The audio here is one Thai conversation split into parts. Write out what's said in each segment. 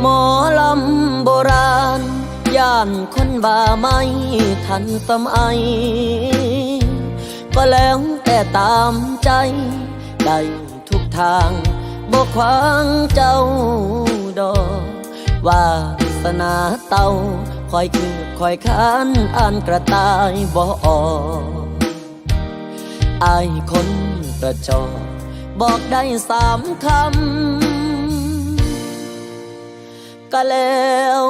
หมอลำโบราณ ย่านคนบ่าไม่ทันสมัยก็แล้วแต่ตามใจได้ทุกทางบ่ขวางเจ้าดอกวาสนาเต้าคอยคือคอยค้านอ่านกระต่ายบ่อออายคนกระจอก บอกได้สามคำก็แล้ว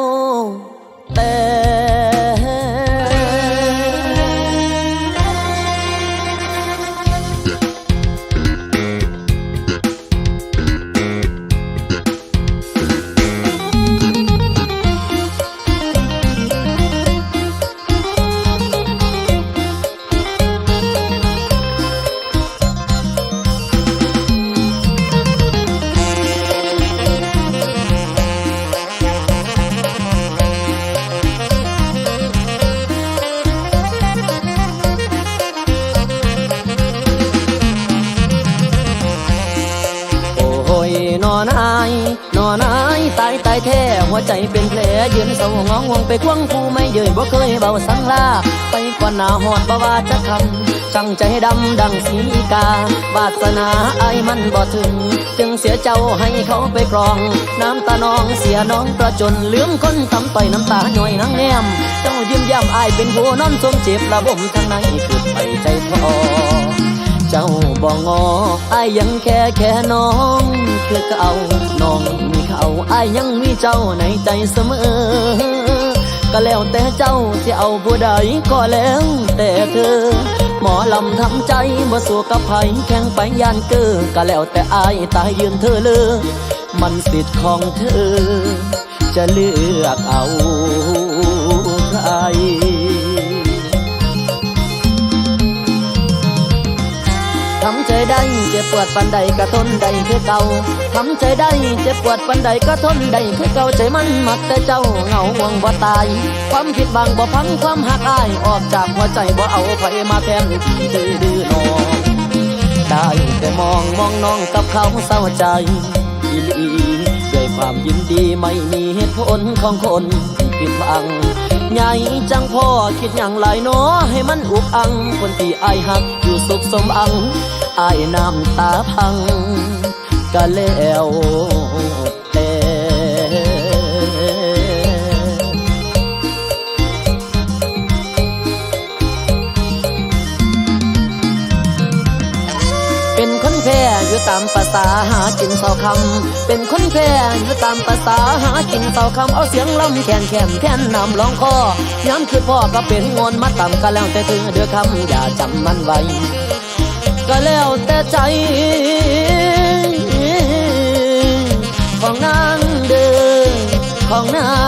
นายนอนายตายตายแท้หัวใจเป็นแผลยืนเศร้างองวงไปควงคู่ไม่เยยบ่เคยเบาสังลาไปกว่าหนาหอดบ่ว่าจะคำช่างใจดำดังสีกาวาสนาไอ้มันบ่ถึง จึงเสียเจ้าให้เขาไปกรอง น้ำตาน้องเสียน้องประจนลืมคนทำต่อยน้ำตาหน่อยนังแนมเจ้ายิ้มย่ำอายเป็นผู้นอนสมเจ็บระบมทางในคือไปใจพอเจ้าบ่งออายยังแค่แค่น้องคือเก่า น้องมีเขาอายยังมีเจ้าในใจเสมอ ก็แล้วแต่เจ้าที่เอาผู้ใดก็แล้วแต่เธอ หมอลำทำใจบ่สู้กับไผแข่งไปยานเกอก็แล้วแต่อายตายยืนเธอเลยมันสิทธิ์ของเธอ จะเลือกเอาใคร จ็บปวดปันใดก็ทนได้คือเก่าทำใจได้เจ็บปวดปันใดก็ทนได้คือเก่าใจมันมักแต่เจ้าเหงาห่วงบ่ตาย ความผิดบางบ่พังความหักอายออกจากหัวใจบ่เอาไฟมาแทนที่ดื้อดื้อน้องได้แต่มองมองน้องกับเขาเศร้าใจอีลีด้วยความยินดีไม่มีเหตุผลของคนที่ผิดหวัง ใหญ่จังพ่อคิดอย่างไรเนาะให้มันอุกอัง คนที่อายหักอยู่สุขสมอังอายน้ำตาพังกะแล้ว อยู่ตามภาษาหากินเศร้าคำเป็นคนแพ้อยู่ตามภาษาหากินเศร้าคำเอาเสียงลำแขนแขนแทนนำร้องคอย้ำคือพ่อก็เป็นงอนมาต่ำก็แล้วแต่เธอเดือคำอย่าจำมันไว้ก็แล้วแต่ใจของนางเดินของนาง